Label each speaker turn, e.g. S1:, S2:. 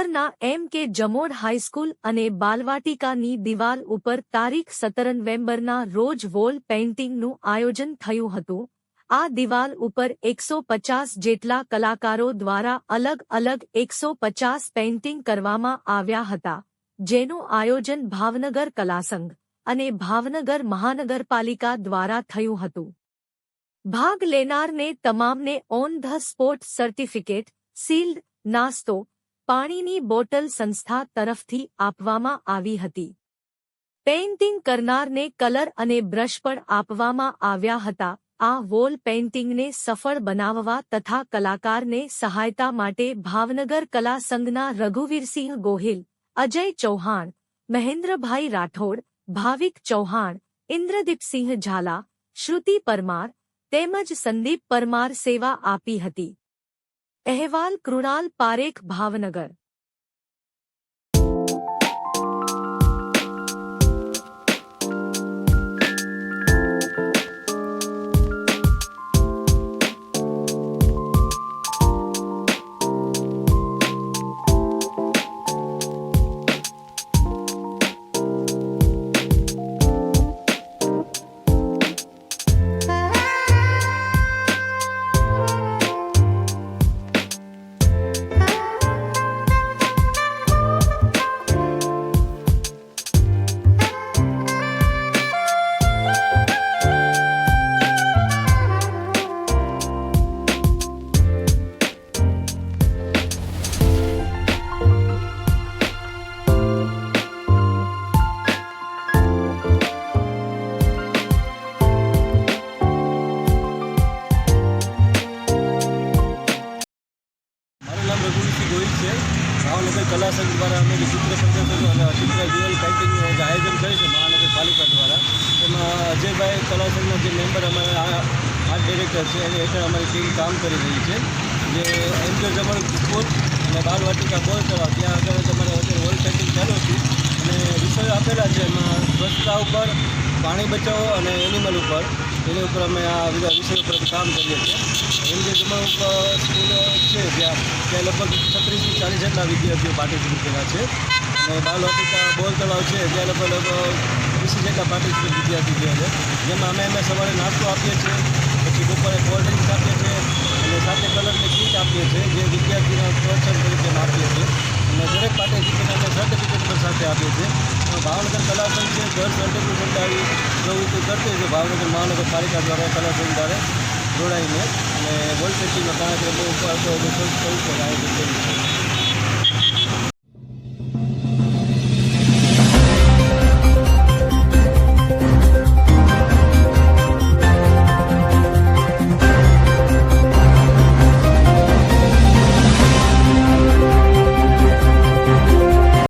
S1: ભાવનગરના એમ કે જમોડ હાઈસ્કૂલ અને બાલવાટિકાની દિવાલ ઉપર તારીખ સત્તર નવેમ્બરના રોજ વોલ પેઇન્ટિંગનું આયોજન થયું હતું. આ દિવાલ ઉપર એકસો પચાસ જેટલા કલાકારો દ્વારા અલગ અલગ એકસો પચાસ પેઇન્ટિંગ કરવામાં આવ્યા હતા, જેનું આયોજન ભાવનગર કલાસંઘ અને ભાવનગર મહાનગરપાલિકા દ્વારા થયું હતું. ભાગ લેનારને તમામને on the spot certificate, shield, નાસ્તો પાણીની બોટલ સંસ્થા તરફથી આપવામાં આવી હતી. પેઇન્ટિંગ કરનારને કલર અને બ્રશ પણ આપવામાં આવ્યા હતા. આ વોલ પેઇન્ટિંગને સફળ બનાવવા તથા કલાકારને સહાયતા માટે ભાવનગર કલા સંઘના રઘુવીરસિંહ ગોહિલ, અજય ચૌહાણ, મહેન્દ્રભાઈ રાઠોડ, ભાવિક ચૌહાણ, ઇન્દ્રદીપસિંહ ઝાલા, શ્રુતિ પરમાર તેમજ સંદીપ પરમાર સેવા આપી હતી. અહેવાલ કૃણાલ પારેખ ભાવનગર.
S2: રઘુવીરસિંહ ભાવનગર કલા સંઘ દ્વારા અમે ચિત્ર પ્રદર્શનો અને ચિત્ર ડ્યુઅલ પેઇન્ટિંગનું આયોજન કર્યું છે મહાનગરપાલિકા દ્વારા. એમાં અજયભાઈ કલા સંઘના જે મેમ્બર અમારા આર્ટ ડિરેક્ટર છે, એની હેઠળ અમારી ટીમ કામ કરી રહી છે. જે એન્જિયો જમણ કોચ અને બાલવાટિકા બોલ તળાવ ત્યાં આગળ તમારે અત્યારે વોલ પેઇન્ટિંગ ચાલુ હતી અને વિષયો આપેલા છે એમાં સ્વચ્છતા ઉપર, પાણી બચાવો અને એનિમલ ઉપર. એની ઉપર અમે આ બધા વિષય ઉપર કામ કરીએ છીએ. એમ જે જમણ સ્કૂલ છે ત્યાં ત્યાં લગભગ છત્રીસથી ચાલીસ જેટલા વિદ્યાર્થીઓ પાર્ટિસિપેટ કર્યા છે. અને બાલવાટિકા બોલ તળાવ છે ત્યાં લગભગ વીસ જેટલા પાર્ટિસિપેટ વિદ્યાર્થી થયા છે જેમાં અમે એમને સવારે નાસ્તો આપીએ છીએ, પછી બપોરે કોલ્ડ ડ્રિંક્સ આપીએ છીએ, અને સાથે કલરની કીટ આપીએ છીએ, જે વિદ્યાર્થીને પ્રોત્સાહન તરીકે આપીએ છીએ. અને દરેક પાર્ટિસિપેટ અમે સર્ટિફિકેટ પણ સાથે આપીએ છીએ. ભાવનગર કલા સંઘ છે દર સર્ટિફિકેટ આવી પ્રવૃત્તિ કરતી છે ભાવનગર મહાનગરપાલિકા દ્વારા કલા દ્વારા જોડાઈને અને વોલ પેન્ટિંગનો કાર્યક્રમ ઉપર તો આયોજન કર્યું છે.